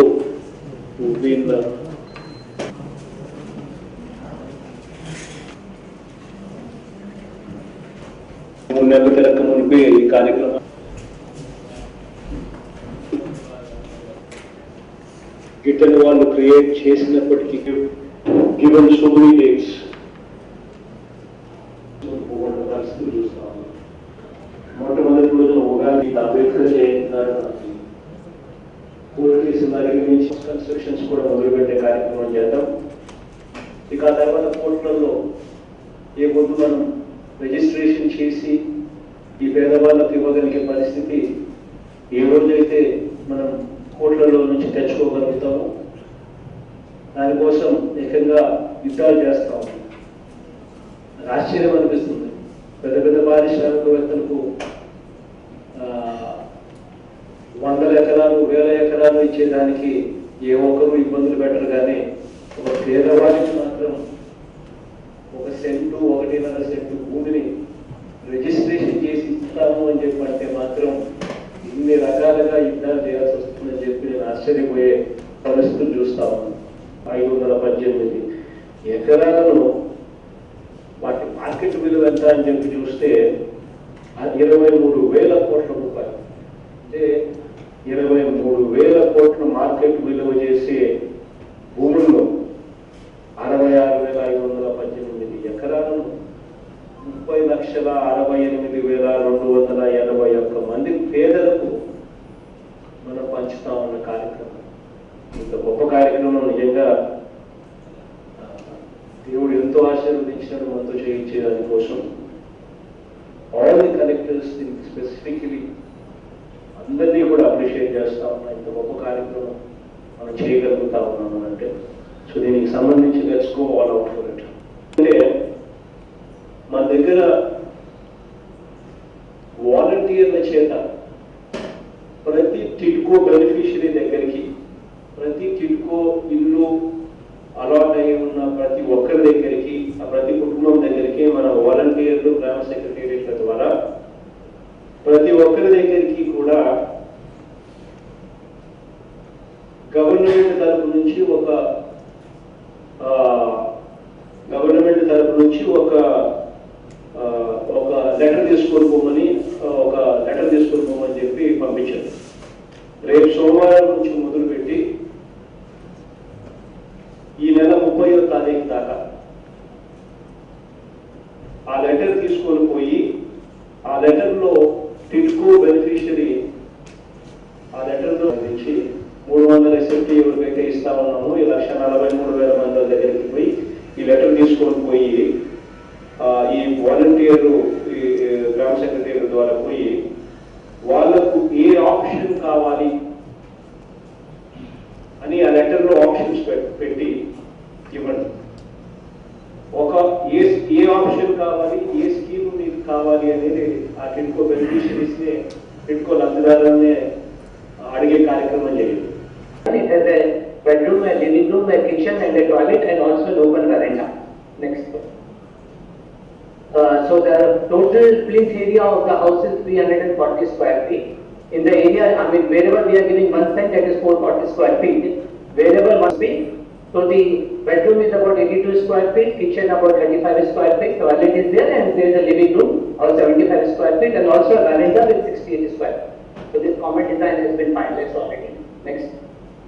people who've మూడు నెలల తిరక్క మునిపి ఈ కార్యక్రమం గిట్టని వాళ్ళు క్రియేట్ చేసినప్పటికీ గివెన్ సో మెనీ డేట్స్ పరిస్థితులు చూస్తా ఉన్నాం మొట్టమొదటి రోజున ఉగాది అంబేద్కర్ జయంతి నాడు మనకి పూర్తి చేసిన దగ్గర కన్స్ట్రక్షన్స్ కూడా మొదలుపెట్టే కార్యక్రమం చేద్దాం. ఇక ఆ తర్వాత కోర్టులలో ఏ పొద్దు మనం రిజిస్ట్రేషన్ చేసి ఈ పేదవాళ్ళకు ఇవ్వగలిగే పరిస్థితి ఏ రోజైతే మనం కోట్లలో నుంచి తెచ్చుకోగలుగుతామో దానికోసం ఏకంగా యుద్ధాలు చేస్తాం. ఆశ్చర్యం అనిపిస్తుంది. పెద్ద పెద్ద పారిశ్రామికవేత్తలకు ఆ, వందల ఎకరాలు వేల ఎకరాలు ఇచ్చేదానికి ఏ ఒక్కరు ఇబ్బందులు పెట్టరు కానీ ఒక పేదవాడికి మాత్రం ఒక సెంటు ఒకటిన్నర సెంటు భూమిని రిజిస్ట్రేషన్ చేసి ఇస్తాము అని చెప్పి అంటే మాత్రం ఇన్ని రకాలుగా యుద్ధాలు చేయాల్సి వస్తుందని చెప్పి నేను ఆశ్చర్యపోయే పరిస్థితులు చూస్తా ఉన్నాను. ఐదు వందల పద్దెనిమిది ఎకరాలను వాటి మార్కెట్ విలువ ఎంత అని చెప్పి చూస్తే అది ఇరవై మూడు వేల కోట్ల రూపాయలు అంటే ఇరవై మూడు వేల కోట్ల మార్కెట్ విలువ చేసే భూముల్లో అరవై ఆరు వేల ఐదు వందల పద్దెనిమిది ఎకరాలను ముప్పై లక్షల అరవై ఎనిమిది వేల రెండు వందల ఎనభై ఒక్క మంది పేదలకు మనం పంచుతా ఉన్న కార్యక్రమం ఇంత గొప్ప కార్యక్రమం నిజంగా ఆ, దేవుడు ఎంతో ఆశీర్వదించాడు మనతో చేయించే దానికోసం ఆల్ ది స్పెసిఫికలీ అందరినీ కూడా అప్రిషియేట్ చేస్తా ఉన్నా. ఇంత గొప్ప కార్యక్రమం మనం చేయగలుగుతా ఉన్నాము అంటే సో దీనికి సంబంధించి let's all out for it అంటే మన దగ్గర వాలంటీర్ల చేత ప్రతి టిడ్కో బెనిఫిషియరీ దగ్గరికి ప్రతి టిడ్కో ఇల్లు అలాట్ అయి ఉన్న ప్రతి ఒక్కరి దగ్గరికి ఆ ప్రతి కుటుంబం దగ్గరికి మన వాలంటీర్లు గ్రామ సెక్రటేరియట్ల ద్వారా ప్రతి ఒక్కరి దగ్గరికి కూడా గవర్నమెంట్ తరపు నుంచి ఒక ఆ, గవర్నమెంట్ తరపు నుంచి ఒక ఆ, ఒక లెటర్ తీసుకొని పోమని ఒక లెటర్ తీసుకొని పోమని చెప్పి పంపించారు. రేపు సోమవారం నుంచి మొదలుపెట్టి ఈ నెల ముప్పయో తారీఖు దాకా ఆ లెటర్ తీసుకొని పోయి ఆ లెటర్లో టిట్కో బెనిఫిషియరీ ఆ లెటర్లో నుంచి మూడు వందల ఎస్ఎల్టీ ఎవరికైతే ఇస్తా ఉన్నామో ఈ లక్ష నలభై మూడు వేల మంది దగ్గరికి పోయి ఈ లెటర్ తీసుకొని పోయి ఏ ఏ ఆప్షన్ కావాలి ఏ స్కీమ్ మీకు కావాలి అనేది ఆ టిడ్కో బెనిఫిషరీస్ ని టిడ్కో లబ్ధిదారులనే అడిగే కార్యక్రమం చేయండి It has a bedroom, a living room, a kitchen and a toilet and also an open veranda. Next. Uh, so the total plinth area of the house is 340 square feet. In the area, I mean, wherever we are giving one cent, that is 440 square feet. Wherever must be. So the bedroom is about 82 square feet, kitchen about 35 square feet, toilet is there and there is a living room of 75 square feet and also a veranda with 68 square. feet. So this common design has been finalized already. Next.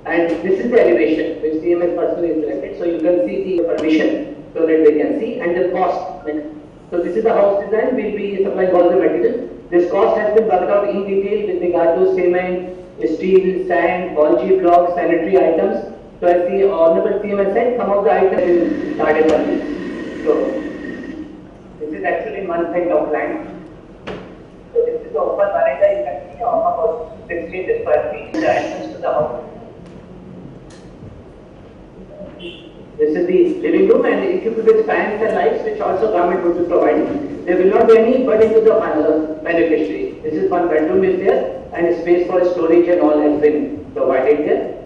And this is the elevation which CMS person is selected, so you can see the permission so that they can see and the cost. Next. So this is the house design, we'll be supplying all the materials. This cost has been worked out in detail with regard to cement, steel, sand, G blocks, sanitary items. So as the uh, honorable CMS said, some of the items is started this. So this is actually one side of land. So this is the open veranda, you can see of about 68 square feet, the entrance to the house. This is the living room and equipped with fans and lights which also government would be providing. There will not be any burden to the final beneficiary. This is one bedroom is there and space for storage and all has been provided there.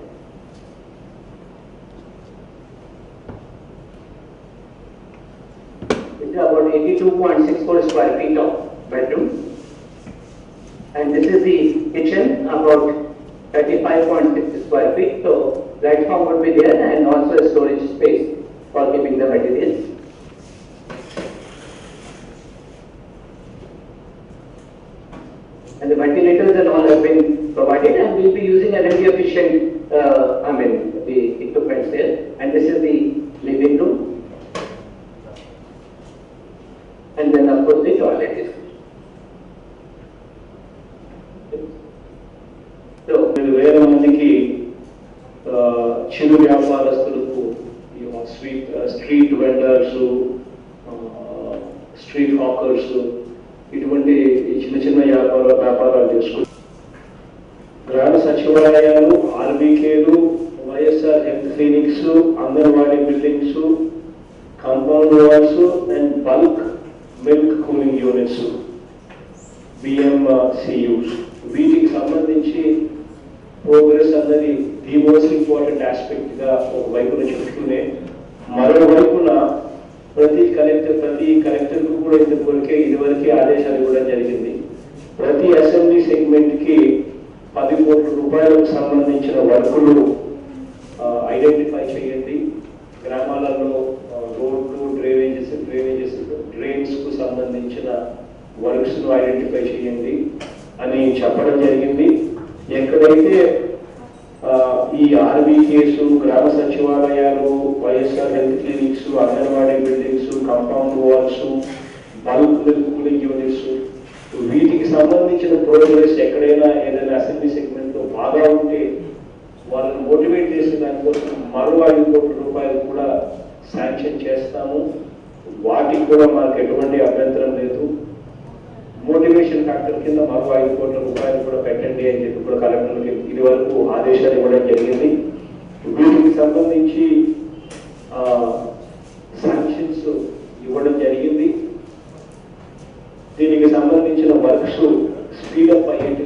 This is about 82.64 square feet of bedroom. And this is the kitchen, about 35.6 square feet. So platform would be there and also a storage space for keeping the materials. And the ventilators and all have been provided and we'll be using energy efficient, మందికి చిరు వ్యాపారస్తులకు street street vendors street hawkers ఇటువంటి చిన్న చిన్న వ్యాపార వ్యాపారాలు చేసుకుంటారు గ్రామ సచివాలయాలు ఆర్బీకేలు YSR health clinics anganwadi buildings compound walls and bulk milk cooling units BMCUs వీటికి సంబంధించి ప్రోగ్రెస్ అన్నది ది మోస్ట్ ఇంపార్టెంట్ ఆస్పెక్ట్గా ఒక వైపున చెప్తూనే మరోవైపున ప్రతి కలెక్టర్ ప్రతి కలెక్టర్కు కూడా ఇంతవరకే ఇదివరకే ఆదేశాలు ఇవ్వడం జరిగింది. ప్రతి అసెంబ్లీ సెగ్మెంట్కి పది కోట్ల రూపాయలకు సంబంధించిన వర్కులు ఐడెంటిఫై చేయండి. గ్రామాలలో రోడ్లు డ్రైనేజెస్ డ్రైనేజెస్ డ్రైన్స్కు సంబంధించిన వర్క్స్ను ఐడెంటిఫై చేయండి అని చెప్పడం జరిగింది. ఎక్కడైతే ఈ ఆర్బీ కేసు గ్రామ సచివాలయాలు YSR health clinics anganwadi buildings compound walls bulk cooling units. వీటికి సంబంధించిన ప్రోగ్రెస్ ఎక్కడైనా ఏదైనా అసెంబ్లీ సెగ్మెంట్లో బాగా ఉంటే వాళ్ళని మోటివేట్ చేసే దానికోసం మరో ఐదు కోట్ల రూపాయలు కూడా శాంక్షన్ చేస్తాము. వాటికి కూడా మనకు ఎటువంటి అభ్యంతరం లేదు. ఇరిగేషన్ ఫ్యాక్టర్ కింద మరో ఐదు కోట్ల రూపాయలు కూడా పెట్టండి అని చెప్పి కూడా కలెక్టర్లకి ఇది వరకు ఆదేశాలు ఇవ్వడం జరిగింది. వీటికి సంబంధించి శాంక్షన్స్ ఇవ్వడం జరిగింది. దీనికి సంబంధించిన వర్క్స్ స్పీడప్ అయ్యేటి